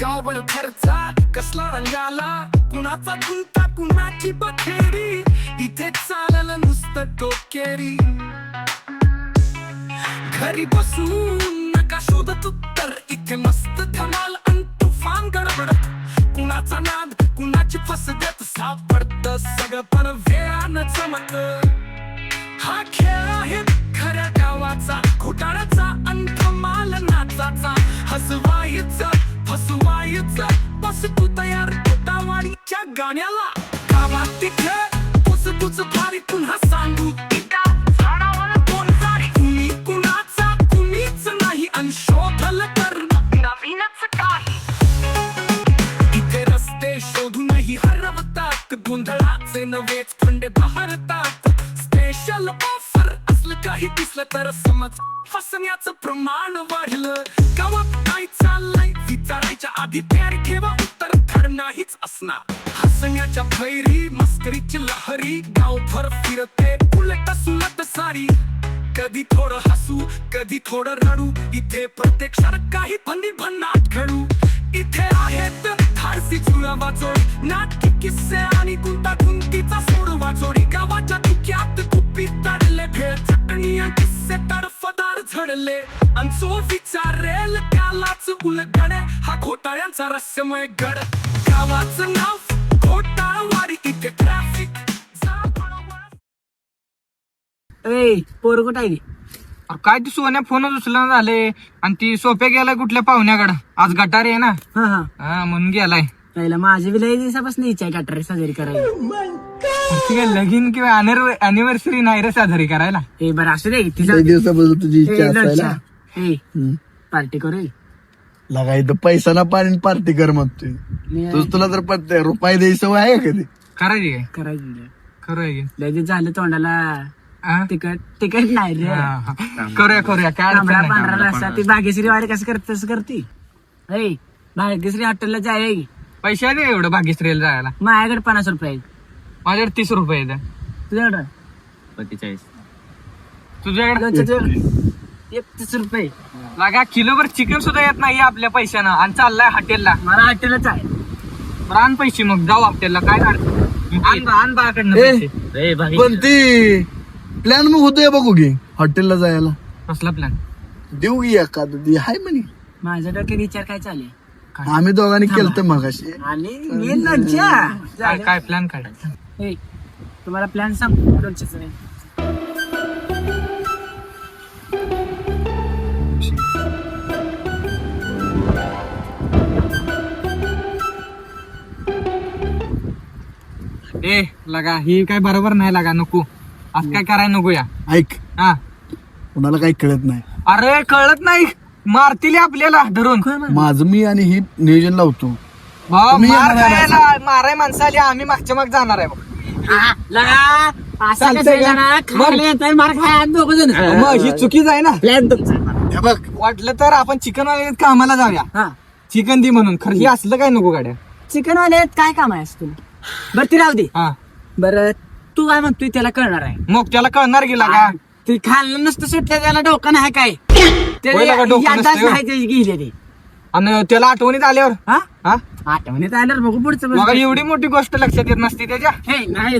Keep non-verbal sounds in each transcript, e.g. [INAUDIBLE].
गावबळ खर्चा कसला रंगाला कुणाचा गुंता कुणाची बखेरी इथे चालल नुसतं डोकेरी घरी बसून नका शोधत उत्तर इथे मस्त धमाल अन तुफान गडबड कुणाचा नाद कुणाची फसगत सापडत सगळं पण वेळानं चमत हा खेळ आहे खऱ्या गावाचा घोटाळा धमाल नाचाचा हसवायचा फसवायचा बस तू तयार कोटावाडीच्या गाण्याला गावात तिथे पुस पुस भारी पुन्हा सांगू इटा झाडावर कोण जाडी कुणी कुणाचा कुणीच नाही अन शोधल तर नवीनच काही इथे रस्ते शोधूनही हरवतात गोंधळाचे नवेच खंडे बहरतात काही दिसलं तर समज फसण्याचं प्रमाण वाढलं. गावात काय चाललंय? विचारायच्या आधी तयारी ठेवा उत्तर धड नाहीच असणार. हसण्याच्या फैरी मस्करीची लहरी गावभर फिरते उलट सुलट सारी. कधी थोडं हसू कधी थोडं रडू इथे प्रत्यक्षात काही फंदी भन्नाट घडू. इथे आहेत धाडसी चुरा वाचोडी नाटकी किस्से आणि गुंतागुंतीचा सोड वाचोडी गावाच्या धुक्यात कुप्पी आणि किस्से तडफदार झडले. जो विचारेल त्यालाच उलगडे. हा घोटाळ्यांचा रहस्यमय गड. गावाचं नाव घोटाळवाडी इथे ट्रॅफिक ए पोर कुठं आहे ती? अरे काय ती सोन्या फोनच उचलना झाले. आणि ती सोप्या गेलाय कुठल्या पाहुण्याकडं. आज गटार आहे ना. हा हा. हा म्हणून गेलाय. पहिला माझी बी लई दिवसापासून इच्छा आहे गटारी साजरी करायला ती लगीन किंवा अनिव्हर्सरी नाही रे साजरी करायला ए बरं असू दे तिचा दिवसापासून तुझी इच्छा. असायला. पार्टी करू ए. लगा इथं पैसा ना पाणी पार्टी कर म्हणतोय मी तुझ तुला तर पत्ते रुपये द्यायची सवय आहे का कधी करायची काय करायची खरं आहे की? लगेच झालं तोंडाला हा? तिकट तिकट नाही रे हा, हा. करूया करूया काय. पांढरा रस्सा ती बागेश्री वाडी कसं करत तसं करती ए भाग्यश्री हॉटेलला जाय पैसे आहे एवढं भाग्यश्रीला जायला. माझ्याकडे पन्नास रुपये आहेत. माझ्याकडे तीस रुपये आहेत. तुझ्याकडं? तुझ्याकडे? लोणच्याचं एकतीस रुपये. लागा किलोभर चिकन सुद्धा येत नाही आपल्या पैशानं. आणि चाललाय हॉटेलला. मला हॉटेलच आहे. बरं आण पैसे मग. जाऊ हॉटेलला. काय अडचण आण बा- आण बाकडनं ए. पैसे. पण ती प्लॅन मग होतोय बघू की. हॉटेलला जायला. कसला प्लॅन देऊ की एखादं. हाय म्हणे. माझ्या डोक्यात विचार काय चालेल आम्ही दोघांनी केलं मग अशी आणि मी काय काय प्लॅन काय ए, तुम्हाला प्लॅन सांग नाही. ए लगा ही काय बरोबर नाही लागा नको. आज काय करायला नको या. ऐक. हा. कुणाला काही कळत नाही. अरे कळत नाही. मारतील आपल्याला धरून. माझं मी आणि ही नियोजन लावतो. भावा, तुम्ही मार येणार आहे खायला. माराय माणसं आली आम्ही मागच्या माग जाणार आहे बघ. हा, लगा असं चालतंय कसं का? जाणार? खायला येताय, मार खाय दोघ जण. मग ही चुकीच आहे ना? प्लॅन तुमचा. हे बघ. वाटलं तर आपण चिकन वाले कामाला जाऊया. हा. चिकन दी म्हणून. खरं ही असलं काय नको गाड्या. चिकन वाले काय काम आहे तुला बरं ती राहू दे. हा. बरं तू काय म्हणतोय त्याला कळणार आहे. मग त्याला कळणार गेला का? ते खाल्लं नसतं सुटलं त्याला डोकं नाही काय. डोकं नसतं. गेलेली. आणि त्याला आठवणीत आल्यावर? हा? हा? आठवणीत आल्यावर बघू पुढचं बघा. एवढी मोठी गोष्ट लक्षात येत नसते त्याच्या. हे नाही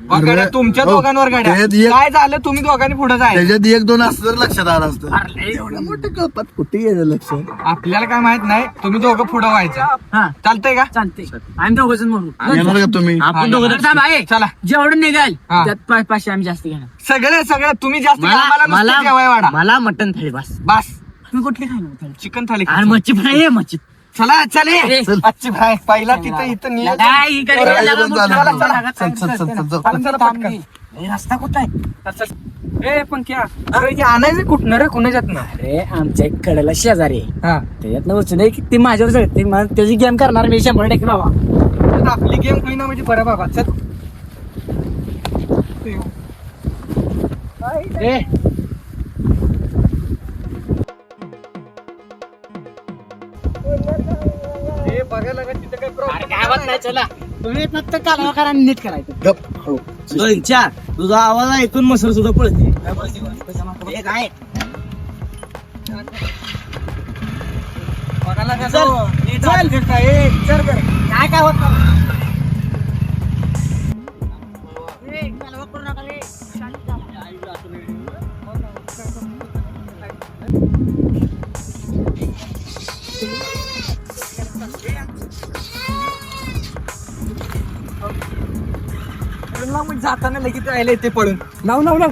बघा गाड्या, अरे, तुमच्या हो, दोघांवर गाड्या. त्याच्यात एक- काय झालं? तुम्ही दोघांनी पुढे जाय त्याच्यात एक दोन असतं तर लक्षात आलं असतं. एवढं मोठं कळपात कुठे गेलं लक्ष? आपल्याला काय माहीत नाही. तुम्ही दोघं पुढे व्हायचं. हा. चालतंय का? चालते आम्ही दोघं जण म्हणू येणार का तुम्ही? आपण दोघं जण थांब आहे चला. जेवढं निघाल हा. त्यात पाच पाचशे आम्ही जास्त घेणार. सगळे सगळे तुम्ही जास्त मला नुसतं जेवाय वाढा. मला मटन थाळी बस. बस. तुम्ही कुठली खाणार? चिकन थाली आणि मच्छी फ्राय आहे मच्छी. चला चले. अच्छी भाई पहिला तिथं इथं नियोजन. काय ही कडे चला, गेला चला, बघ, चला, चला, चला. चला, चल, चल, चल, चल, चल. चला, चला, पटकन. ए, रस्ता कुठं आहे. ए पण क्या अरे हे आणायचं कुठनं रे कुणाच्यात ना अरे आमच्या एक कडेला शेजारी आहे. हा त्याच्यातनं उचल आहे की ती माझ्यावर मग त्याची गेम करणार मी शंभर टक्के बाबा तर आपली गेम होईना म्हणजे बरं बाबा चल ए बघायला का तिथं काही अरे काय होत नाही चला. तुम्ही फक्त कालवा करा आणि नीट करायचं गप हळू. दोनच्या तुझा आवाज ऐकून मसर सुद्धा पळते. हे काय? काय काय होत? जाताना लगेच राहिले ते पळून. लाव लाव लाव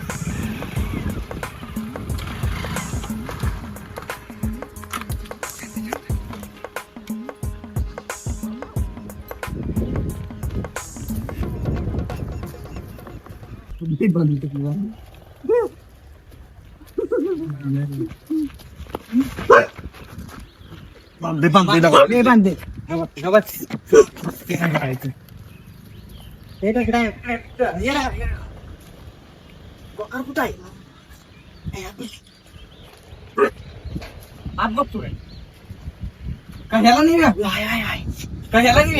बांधे बांधे लावा. हे बांधे आत बघ तू कशाला नाही रे कशाला नाही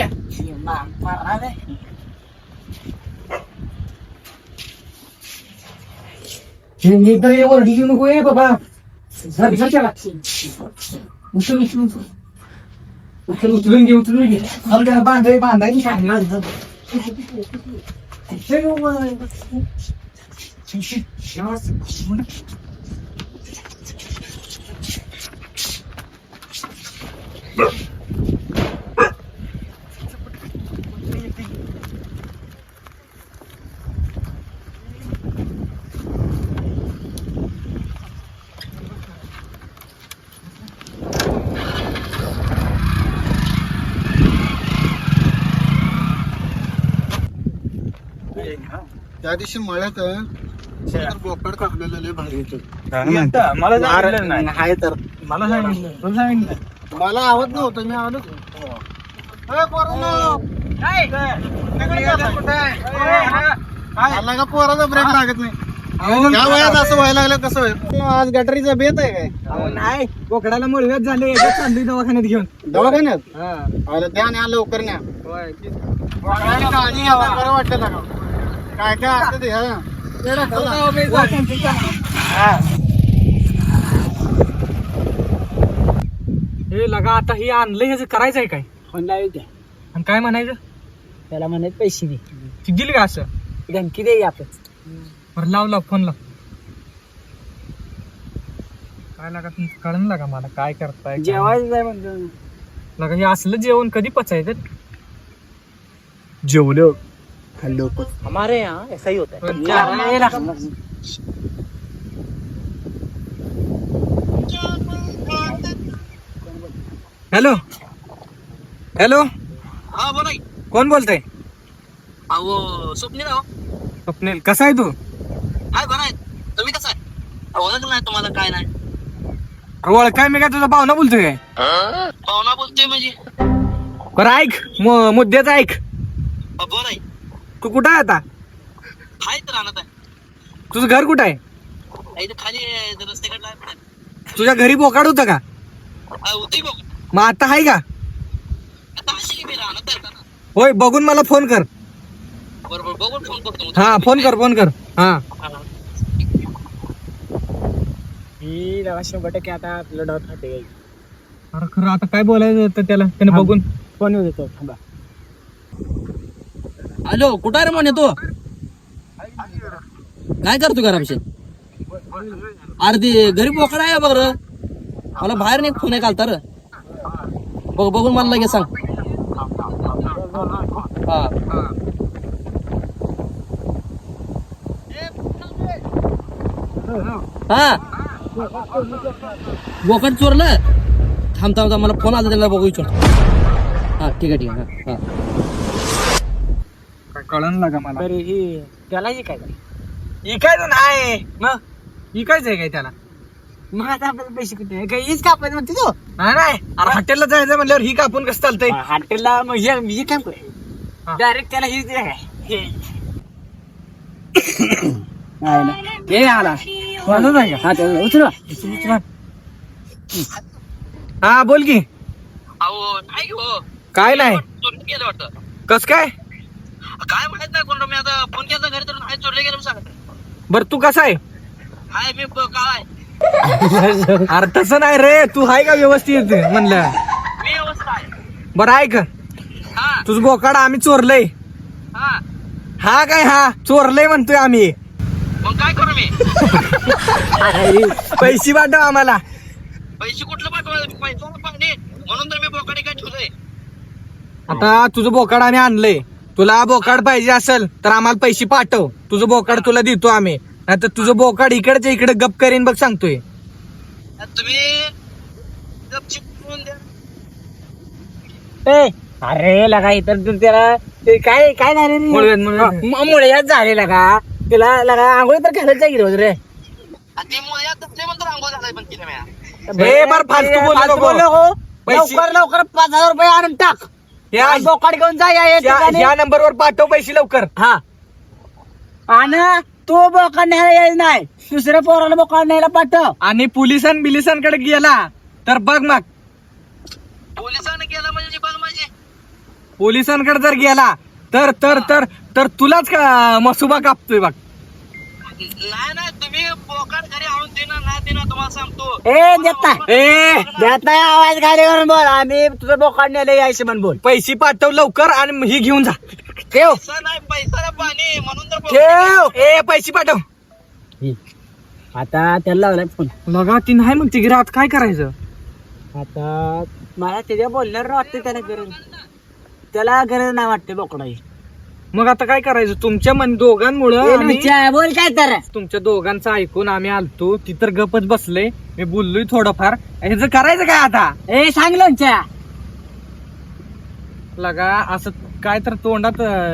रे तर वरडी घेऊ नको ये बाबा सर सर चला उचल उचल उचल उचल उचलून घे Şey olmadan Çeşit şartı kısmını Bak. त्या दिवशी मळ्यात बोकड कापलेलं लय भारी होतं. मला सांगितलं नाही. तर. मला सांगितलं तुला सांगितलं मला आवड नव्हतं मी आलो का पोराचा ब्रेक लागत नाही? या वयात असं व्हायला लागलं कसं होईल आज गटारीचा बेत आहे काय? नाही. बोकडाला मुळव्यात झाले चालली दवाखान्यात घेऊन. दवाखान्यात? हा. अरे द्या न्या लवकर न्या. होय, काय काय असतं ते हा? हे लगा आता हे आणलं ह्याचं करायचं आहे काय? फोन लावी द्या. आणि काय म्हणायचं? त्याला म्हणत पैसे दे. ती दिली का असं? धमकी दे आपण बरं लाव लाव फोन लाव. काय लागा तुमचं कळण लागा मला काय करताय काय जेवायचं जाय म्हणतो नाही. लगा हे असलं जेवण कधी पचायचं? जेवलं. हॅलो। हमारे यहाँ ऐसा ही होता पण हॅलो। हॅलो। हा बोला। की. कोण बोलतय अहो स्वप्नील अहो स्वप्नील। कसा आहे तू? हाय बरं आहे तुम्ही कसं आहे अहो, ओळखलं नाही तुम्हाला काय नाही। ओळख काय मी काय तुझा भावना बोलतोय काय? पाहुणा बोलतोय म्हणजे? बरं ऐक. मु- मुद्द्याचं ऐक. अहो, बोला की. तू कुठं आहे आता? हाय तर राहणार आहे. तुझं घर कुठं आहे? इथं खाली आहे, रस्त्याकडला आहे पण. तुझ्या घरी बोकाड होतं का? बघ मग आता आहे का? आता अशी की मी राहणार आहे का? ना होय बघून मला फोन कर. बरोबर बघून फोन करतो मग. हा फोन कर फोन कर. हा. हा. ही दवा शंभर टक्के आता आपलं अरे खरं आता काय बोलायचं होतं त्याला? त्याने. बघून. फोन येऊ देतो थांबा. हॅलो कुठं आहे रे म्हणे तो? काय करतो घरामशी रामशे अरे ते घरी बोकड आहे बघ र? मला बाहेर नाही फोन आहे काल तर बघ बघून मला लगेच सांग. हा. हा. बोकड चोरलं? थांब थांब मला फोन आला त्याला बघू इच्छितो हा ठीक आहे ठीक आहे हा हा. कळण लागा मला. तर ही त्याला ही काय इकायचं नाही मग इकायचं आहे काय त्याला? मग आता आपल्याला पैसे कुठे? काय हीच कापायचं म्हणते तो. नाही नाही. अरे हॉटेलला जायचं म्हणल्यावर ही कापून कसं चालतंय? हॉटेलला मग हे हे काय हा. डायरेक्ट त्याला हीच दे काय हे. ना. हे आला. माझंच आहे हा त्याला उचला. का हा बोल की. अहो नाही हो. काय नाही वाटतं कस काय? काय माहीत नाही कोण मी आता फोन केला घरी तर नाही चोरले गेलं सांगत बर तू कसा आहे? हाय मी ब- काय [LAUGHS] अरे तसं नाही रे तू हाय का व्यवस्थित म्हणलं? बरं ऐक तुझं बोकाड आम्ही चोरलंय. हा. काय हा? चोरलंय म्हणतोय आम्ही. मग काय करू मी? पैसे पाठव आम्हाला. पैसे कुठलं पाठवायचं? पैसा म्हणून तर मी बोकडे काय ठेवलंय. आता तुझं बोकाड आम्ही आणलंय. तुला बोकाड पाहिजे असेल तर आम्हाला पैसे पाठव. तुझं बोकाड तुला देतो आम्ही. नाहीतर तुझं बोकाड इकडच्या इकडे गप करीन बघ सांगतोय. तुम्ही गपचीप करून द्या. ए अरे लगा इतर तू त्याला ते काय काय झाले मुळव्याध, मुळव्याध. मुळे झाले लगा. तिला लगा आंघोळ तर घालायला जाईल रोज रे. तसले म्हणतो झालाय पण म्या. ए, बरं फालतू. बोलू नको. पैसे- लवकर लवकर पाच हजार रुपये आणून टाक. या- आणि बोकाड घेऊन जा या- या या ठिकाणी. या नंबरवर पाठव पैसे लवकर. हा. आणि तो बोकाड न्यायला यायला नाही. दुसऱ्या पोराला बोकाड न्यायला पाठव. आणि पोलिसां बिलिसांकडे गेला तर बघ मग. पोलिसांनी केलं म्हणजे बघ म्हणजे पोलिसांकडे जर गेला तर तर तर तर तुलाच का मसुबा कापतोय बघ. नाही नाही तुम्ही बोकाड घरी आणून देणार नाही देणार तुम्हाला सांगतो ए देत. नाही ए देत नाही आवाज खाली करून बोल. आम्ही तुझं बोकाड न्यायला यायचं म्हण बोल. पैसे पाठव लवकर आणि ही घेऊन जा. ठेव. पैसा नाही पैसा पाणी. म्हणून तर बोकाड- ठेव. ए पैसे पाठव. आता त्याला लावलाय फोन. लगा ती नाही म्हणते की रात काय करायचं? आता मला त्याच्या बोलण्यावर वाटते त्याला गरज त्याला गरज नाही वाटते बोकडाची मग आता काय करायचं? तुमच्या मन दोघांमुळं आम्ही- बोल काय तर. तुमच्या दोघांचं ऐकून आम्ही आलतो. ती तर गपच बसले मी बोललोय थोडंफार. ह्याचं करायचं काय आता? ए सांग लोणच्या लगा असं काय तर तोंडात अं,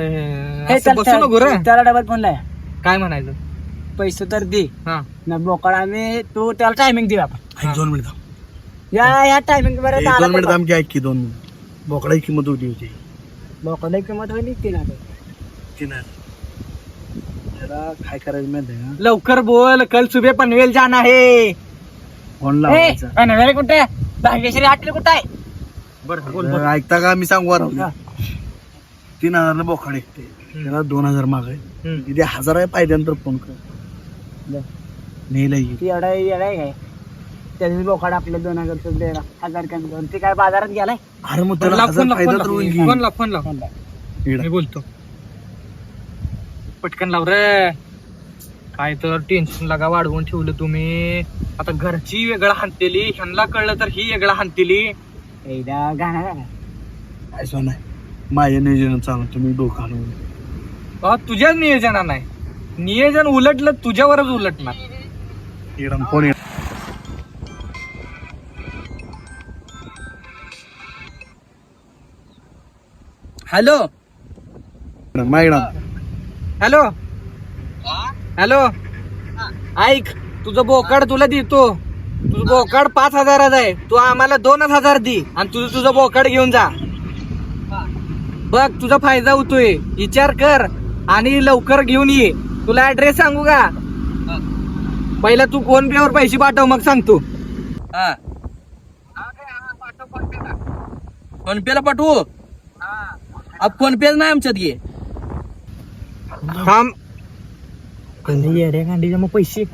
हे असं चल, बसू चल, नको रे. त्याला डबल फोन लाय काय म्हणायचं? पैसे तर दे. हा. ना बोकड आम्ही तू त्याला टायमिंग दे आपण ऐक दोन मिनिट थांब. या या टायमिंग ए, दोन मिनिट थांब की ऐक की दोन मिनिट. बोकडाची किंमत होती होती बोकडाची किंमत होईल तीन हजार त्याला काय करायचं माहिती आहे का? लवकर बोल कल सुबह पनवेल है. फोन ए, लावायचा. पनवेल कुठे? भाग्यश्री आटली कुठे आहे? बरं बोल ऐकता का? मी सांगू तीन हजारला बोकाड ऐकते त्याला दोन हजार मागाय हम्म. तिथे हजार आहे पाहिल्यानंतर फोन कर. नेला येईल ती एवढा येडा आहे. काय त्याचे बोकाड आपले दोन हजार द्यायला हजार कमी करून ते काय बाजारात गेलाय? अरे मग त्याला लाव, हजार फोन लाव, फायदा फोन तर लाव. होईल. की. फोन लाव, फोन लाव. इकडं. मी बोलतो. पटकन लाव रे. काय तर टेन्शन लागा वाढवून ठेवलं तुम्ही. आता घरची वेगळं हाणतेली ह्यांना कळलं तर ही वेगळं हाणतेली. एकदा गाणं गाणं. असं नाही. माझ्या नियोजन चालू तुम्ही डोकं हलवून अहो, तुझ्याच नियोजना नाही. नियोजन उलटलं तुझ्यावरच उलटणार. इकडं फोन ये. हॅलो. इकडं. हॅलो? हॅलो? ऐक तुझं बोकाड तुला देतो. तुझं बोकाड पाच हजाराचं आहे. तू आम्हाला दोनच हजार दे आणि तुझं तुझं बोकाड घेऊन जा. बघ तुझा फायदा होतोय. विचार कर आणि लवकर घेऊन ये. तुला ऍड्रेस सांगू का? पहिला तू फोन पे वर पैसे पाठव मग सांगतो. हा. फोन पेला पाठवू अब फोन पे नाही आमच्यात घे थांब. कधी येड्या कांडीच्या मग पैसे.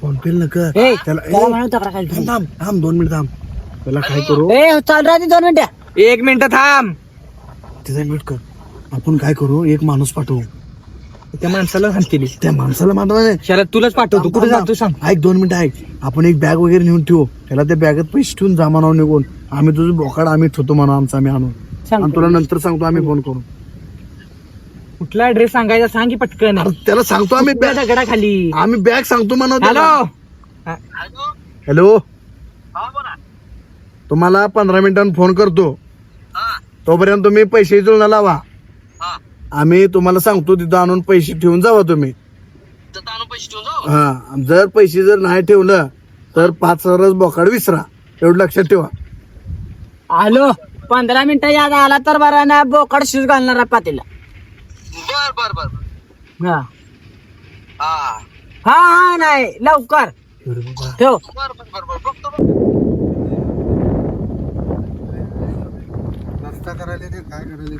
फोन पे नका ए, त्याला त्याला ए, म्हणून तक्रार खाली थांब थांब थांब दोन मिनिट थांब. त्याला काय करू? ए चाल राहते दोन मिनिटं. एक मिनिट थांब. तिथे मिनिट कर. आपण काय करू? एक माणूस पाठवू. त्या माणसाला सांगतील. त्या माणसाला मानवा त्याला तुलाच पाठवतो. कुठे जातो सांग. ऐक दोन मिनिटं ऐक. आपण एक बॅग वगैरे नेऊन ठेवू. त्याला त्या बॅगेत पैसे ठेवून जमा नाव निघून. आम्ही तुझं बोकाड आम्ही ठेवतो म्हणून आमचा आम्ही आणून. सांग आणि तुला नंतर सांगतो आम्ही फोन करू कुठला ऍड्रेस सांगायचा सांग की पटकन. अरे त्याला सांगतो आम्ही बॅग. दगडाखाली? आम्ही बॅग सांगतो म्हणा हॅलो हॅलो तुम्हाला पंधरा मिनिटांनी फोन करतो. तोपर्यंत तुम्ही पैसे जुळणं लावा. आम्ही तुम्हाला सांगतो तिथं आणून पैसे ठेवून जावा तुम्ही. आणून पैसे ठेवून जाऊ हा. जर पैसे जर नाही ठेवलं तर पाच हजारच बोकाड विसरा. एवढं लक्षात ठेवा. आलो पंधरा मिनिटं याद आला तर बरं ना बोकड शूज घालणार आहे पातीला बर बर बर. हा. हा. हा हा नाही लवकर. ठेव. बर बर बर बर. बघतो बघ. नाश्ता करायला ते काय करायला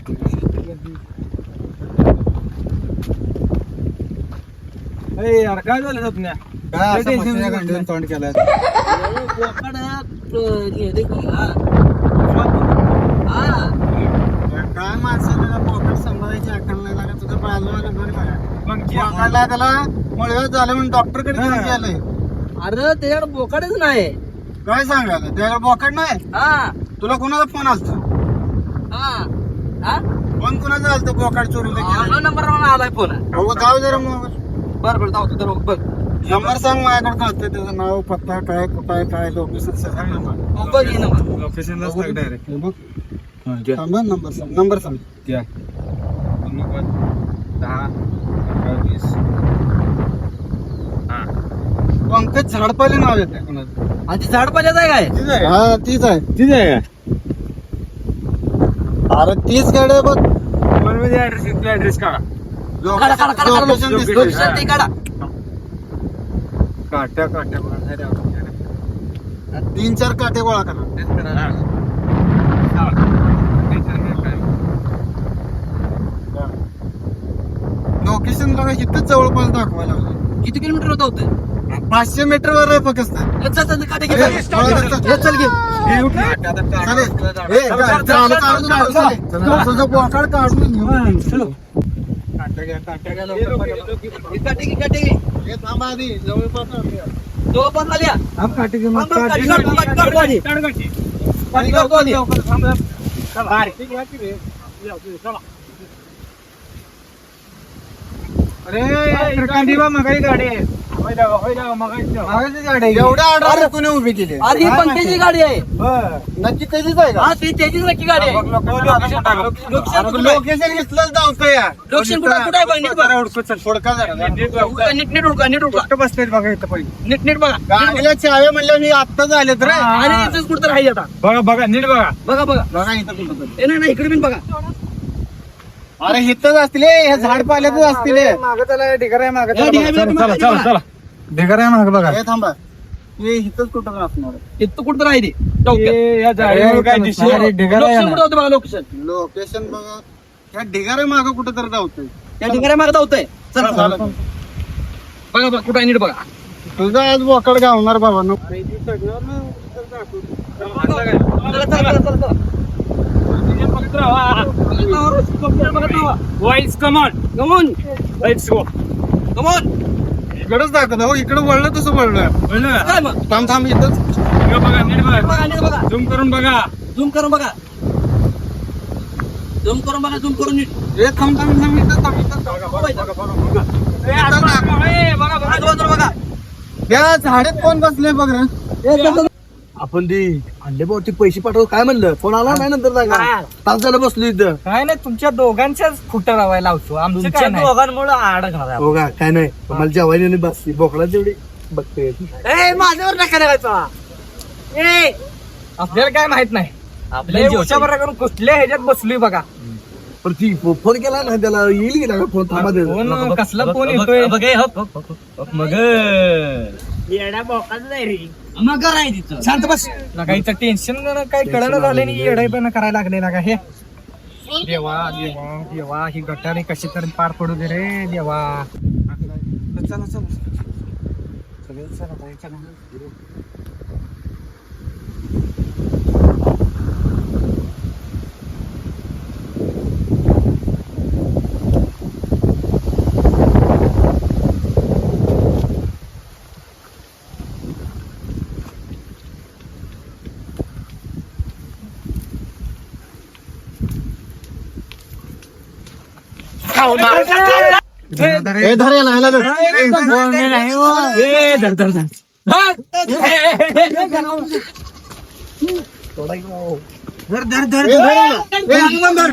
यार काय झालं स्वप्न्या? काय असं तोंड केलं बोकाड अं, नेले कोणाला? हा. काय माणसाला पोकट सांभाळायची अक्कल नाही लागत तुझं बाजूला त्याला मुळव्यात झालं म्हणून डॉक्टरकडे गेलंय. अरे त्याच्याकडे बोकाडच नाही. काय सांगायला? त्याला बोकड नाही? हा. तुला कोणाचा फोन आलता? हा. हा? फोन कोणाचा आलता बोकड चोरीला गेला नंबर आलाय फोन. हो जाऊ जरा मग. बर बर जाऊ तर बघ. नंबर सांग माझ्याकडे कळतं त्याचं नाव पत्ता काय कुठं आहे काय लोकेशन सांग नंबर. हो, बघ लोकेशनलाच डायरेक्ट बघ. थांब हं, नंबर सांग नंबर सांग. पंकज झाडपाले नाव येते कोणाचं? आणि ती झाड पाल्याचं आहे काय? हा तीच आहे. तीच आहे अरे तीच गाडी आहे बघ. ऍड्रेस काढा. काढा, काढा, काढा, काढा. लोकेशन दिसतंय. लोकेशन ते काढा. काट्या काट्या तीन चार काटे गोळा करा. लोकेशन बघा इथंच जवळपास दाखवायला लागलं. किती किलोमीटर होत होतं? पाचशे मीटर वर आहे फक्त चल, घे, चालेल. ए, चालेल, चालेल, चालेल, चालेल. तुझं बोकाड काढून घेऊ. हे थांबा आधी, जवळपास आल्या थांब, थांब. काटे, काटे, काटे. अरे गाडी गाडी आहे. एवढ्या ऑर्डर कोणी उभी केली. अरे ही पंकजची गाडी आहे. नक्की त्याचीच आहे का? हा ती त्याचीच नक्की गाडी आहे. लोकेशन कुठं आहे? लोकेशन घेतलंच धावतं या? लोकेशन कुठं कुठं आहे? बघ नीट बघा. थोडका जरा? उडका, नीट नीट उडका नीट उडका बसलेत बघा इथं पहिले. नीट नीट बघा. गाडीला म्हणल्या मी आत्ताच आलेत रे. आणि इथंच कुठं तर आता. बघा बघा नीट बघा. बघा बघा. बघा इथं कुठं तरी. ए नाही नाही, इकडे पण बघा. अरे इथंच असतील हे, झाड पाल्यातच असतील हे. ढिगार आहे मागं, चला. ढिगाऱ्या बघा. मागं, चला चला. चला. ढिगार आहे मागं बघा. हे थांबा. हे इथंच कुठं तरी असणार आहे. इथं कुठं तर आहे ते. चौकात. या झाडावर काय दिसलं? अरे, ढिगारा आहे लोकेशन ना. कुठं होतं बघा लोकेशन. लोकेशन बघा. ह्या ढिगारे मागं कुठं तर धावतोय त्या ठिकाणी मागं धावतंय चल. बघा बघा कुठं आहे नीट बघा. तुझं आज बोकड गावणार बाबा नो चला, चला, चला, चला, चला. Vice come on on, let's go on. इकडंच दाखवत हो इकडं वळलं तसं वळलं. काय मग? थांब थांब इथंच. बघा नीट बघा. बघा, नीट बघा. झूम करून बघा. झूम करून बघा. झूम करून बघा झूम करून नीट. हे थांब थांब थांब इथंच थांब इथंच बघा. ए, बघा बघा बघा. या झाडेत कोण बसले बघ रे? आपण ती अंडे पावती पैसे पाठवू. काय म्हणलं? फोन आला नाही नंतर जागा. तास झालं बसलो इथं. काय नाही तुमच्या दोघांच्याच खुट्टा लावायला लावतो? आमचं काय नाही. दोघांमुळे अडकणार हो का काय नाही. मला जेवायला नाही बस बोकडा तेवढी बघते ए माझ्यावर नका लागायचा ए. आपल्याला काय माहीत नाही. आपल्या करून कुठल्या ह्याच्यात बसलोय बघा. पण ती फो- फोन केला ना त्याला येईल की ना फोन? थांबा दे. फोन कसला फोन येतोय? मग. मग आहे तिथं. शांत बस. टेन्शन काय कळलं झालं नाही येडाई पण करायला लागले ना का हे? देवा देवा देवा ही गटारी कशी तरी पार पडू दे रे देवा. चला चला. धर એ ધરે એ ધર ધર ધર. ધર ધર ધર ધર.